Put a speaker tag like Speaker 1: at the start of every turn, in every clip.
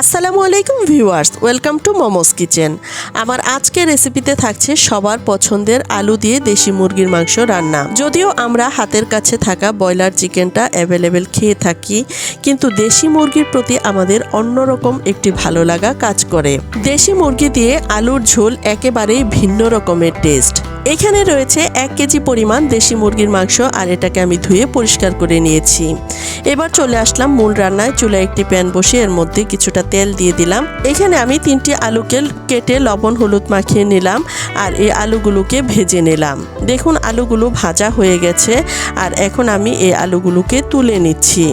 Speaker 1: আসসালামু আলাইকুম viewers, welcome to momos kitchen. আমার আজকের রেসিপিতে থাকছে সবার পছন্দের আলু দিয়ে দেশি মুরগির মাংস রান্না। যদিও আমরা হাতের কাছে থাকা ব্রয়লার চিকেনটা অ্যাভেলেবেল খেয়ে থাকি, কিন্তু দেশি মুরগির প্রতি আমাদের অন্যরকম একটি ভালো লাগা কাজ করে। দেশি মুরগি দিয়ে আলুর ঝোল একেবারেই ভিন্ন রকমের টেস্ট এখানে রয়েছে এক কেজি পরিমাণ দেশি মুরগির মাংস, আর এটাকে আমি ধুয়ে পরিষ্কার করে নিয়েছি। এবার চলে আসলাম মূল রান্নায়। চুলায় একটি প্যান বসিয়ে এর মধ্যে কিছুটা তেল দিয়ে দিলাম। এখানে আমি তিনটি আলুকে কেটে লবণ, হলুদ মাখিয়ে নিলাম আর এই আলুগুলোকে ভেজে নিলাম। দেখুন, আলুগুলো ভাজা হয়ে গেছে আর এখন আমি এই আলুগুলোকে তুলে নিচ্ছি।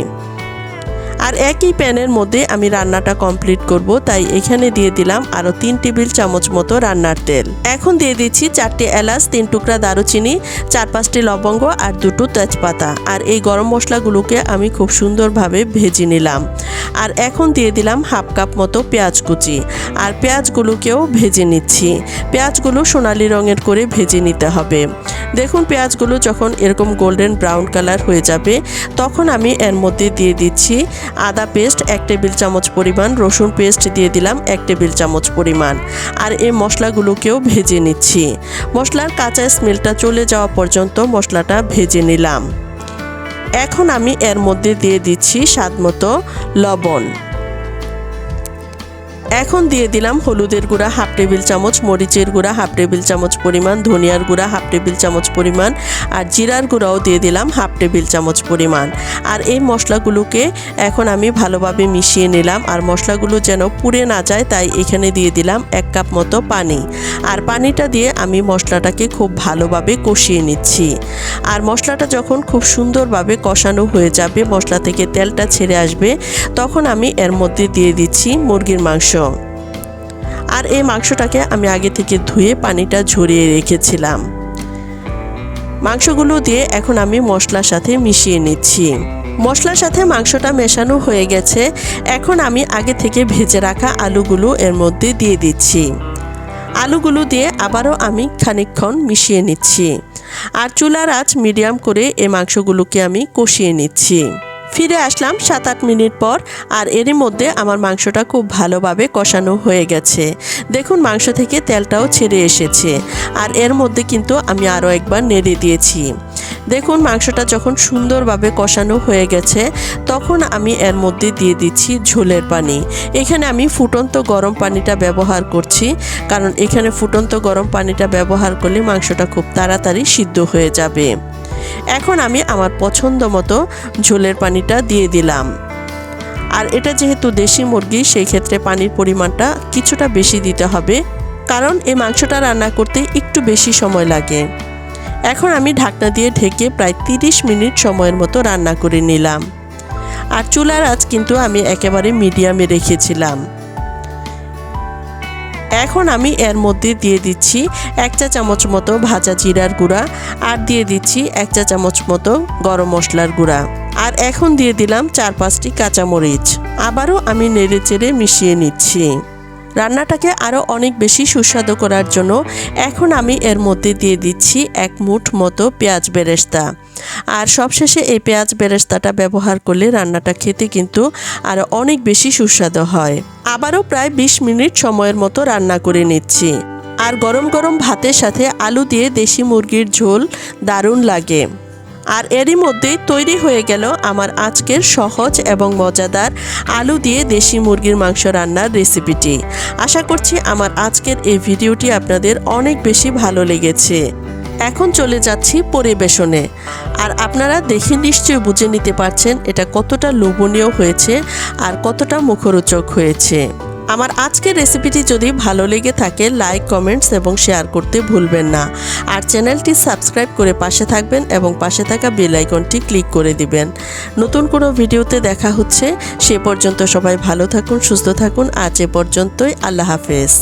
Speaker 1: আর একই প্যানের মধ্যে আমি রান্নাটা কমপ্লিট করব, তাই এখানে দিয়ে দিলাম আরও তিন টেবিল চামচ মতো রান্নার তেল। এখন দিয়ে দিচ্ছি চারটি এলাচ, তিন টুকরা দারুচিনি, চার পাঁচটি লবঙ্গ আর দুটো তেজপাতা। আর এই গরম মশলাগুলোকে আমি খুব সুন্দরভাবে ভেজে নিলাম। আর এখন দিয়ে দিলাম হাফ কাপ মতো পেঁয়াজ কুচি। আর পেঁয়াজগুলোকেও ভেজে নিচ্ছি। পেঁয়াজগুলো সোনালি রঙের করে ভেজে নিতে হবে। দেখুন পেঁয়াজগুলো যখন এরকম গোল্ডেন ব্রাউন কালার হয়ে যাবে, তখন আমি এর মধ্যে দিয়ে দিচ্ছি আদা পেস্ট এক টেবিল চামচ পরিমাণ, রসুন পেস্ট দিয়ে দিলাম এক টেবিল চামচ পরিমাণ। আর এই মশলাগুলোকেও ভেজে নিচ্ছি। মশলার কাঁচা স্মেলটা চলে যাওয়া পর্যন্ত মশলাটা ভেজে নিলাম। এখন আমি এর মধ্যে দিয়ে দিচ্ছি স্বাদ মতো লবণ। এখন দিয়ে দিলাম হলুদের গুঁড়া হাফ টেবিল চামচ, মরিচের গুঁড়া হাফ টেবিল চামচ পরিমাণ, ধনিয়ার গুঁড়া হাফ টেবিল চামচ পরিমাণ আর জিরার গুঁড়াও দিয়ে দিলাম হাফ টেবিল চামচ পরিমাণ। আর এই মশলাগুলোকে এখন আমি ভালোভাবে মিশিয়ে নিলাম আর মশলাগুলো যেন পুড়ে না যায় তাই এখানে দিয়ে দিলাম এক কাপ মতো পানি। আর পানিটা দিয়ে আমি মশলাটাকে খুব ভালোভাবে কষিয়ে নিচ্ছি। আর মশলাটা যখন খুব সুন্দরভাবে কষানো হয়ে যাবে, মশলা থেকে তেলটা ছেড়ে আসবে, তখন আমি এর মধ্যে দিয়ে দিচ্ছি মুরগির মাংস। আর এই মাংসটাকে আমি আগে থেকে ধুয়ে পানিটা ঝরিয়ে রেখেছিলাম। মাংসগুলো দিয়ে এখন আমি মশলার সাথে মিশিয়ে নিচ্ছি। মশলার সাথে মাংসটা মেশানো হয়ে গেছে। এখন আমি আগে থেকে ভেজে রাখা আলুগুলো এর মধ্যে দিয়ে দিচ্ছি। আলুগুলো দিয়ে আবারও আমি খানিকক্ষণ মিশিয়ে নিচ্ছি। আর চুলার আঁচ মিডিয়াম করে এই মাংসগুলোকে আমি কষিয়ে নিচ্ছি। ফিরে আসলাম সাত আট মিনিট পর আর এরই মধ্যে আমার মাংসটা খুব ভালোভাবে কষানো হয়ে গেছে। দেখুন মাংস থেকে তেলটাও ছেড়ে এসেছে আর এর মধ্যে কিন্তু আমি আরও একবার নেড়ে দিয়েছি। দেখুন মাংসটা যখন সুন্দরভাবে কষানো হয়ে গেছে, তখন আমি এর মধ্যে দিয়ে দিচ্ছি ঝোলের পানি। এখানে আমি ফুটন্ত গরম পানিটা ব্যবহার করছি, কারণ এখানে ফুটন্ত গরম পানিটা ব্যবহার করলে মাংসটা খুব তাড়াতাড়ি সিদ্ধ হয়ে যাবে। এখন আমি আমার পছন্দ মতো ঝোলের পানিটা দিয়ে দিলাম। আর এটা যেহেতু দেশি মুরগি, সেই ক্ষেত্রে পানির পরিমাণটা কিছুটা বেশি দিতে হবে, কারণ এই মাংসটা রান্না করতে একটু বেশি সময় লাগে। এখন আমি ঢাকনা দিয়ে ঢেকে প্রায় তিরিশ মিনিট সময়ের মতো রান্না করে নিলাম। আর চুলার আঁচ কিন্তু আমি একেবারে মিডিয়ামে রেখেছিলাম। এখন আমি এর মধ্যে দিয়ে দিচ্ছি এক চা চামচ মতো ভাজা জিরার গুঁড়া আর দিয়ে দিচ্ছি এক চা চামচ মতো গরম মশলার গুঁড়া। আর এখন দিয়ে দিলাম চার পাঁচটি কাঁচামরিচ। আবারও আমি নেড়ে চেড়ে মিশিয়ে নিচ্ছি। রান্নাটাকে আরও অনেক বেশি সুস্বাদু করার জন্য এখন আমি এর মধ্যে দিয়ে দিচ্ছি এক মুঠ মতো পেঁয়াজ বেরেস্তা। আর সবশেষে এই পেঁয়াজ বেরেস্তাটা ব্যবহার করলে রান্নাটা খেতে কিন্তু আরও অনেক বেশি সুস্বাদু হয়। আবারও প্রায় ২০ মিনিট সময়ের মতো রান্না করে নিচ্ছি। আর গরম গরম ভাতের সাথে আলু দিয়ে দেশি মুরগির ঝোল দারুণ লাগে। আর এরই মধ্যেই তৈরি হয়ে গেল আমার আজকের সহজ এবং মজাদার আলু দিয়ে দেশি মুরগির মাংস রান্নার রেসিপিটি। আশা করছি আমার আজকের এই ভিডিওটি আপনাদের অনেক বেশি ভালো লেগেছে। এখন চলে যাচ্ছি পরিবেশনে। আর আপনারা দেখে নিশ্চয়ই বুঝে নিতে পারছেন এটা কতটা লোভনীয় হয়েছে আর কতটা মুখরোচক হয়েছে। আমার আজকের রেসিপিটি যদি ভালো লেগে থাকে লাইক কমেন্টস এবং শেয়ার করতে ভুলবেন না। আর চ্যানেলটি সাবস্ক্রাইব করে পাশে থাকবেন এবং পাশে থাকা বেল আইকনটি ক্লিক করে দিবেন। নতুন কোনো ভিডিওতে দেখা হচ্ছে, সে পর্যন্ত সবাই ভালো থাকুন, সুস্থ থাকুন। আজ এ পর্যন্তই, আল্লাহ হাফেজ।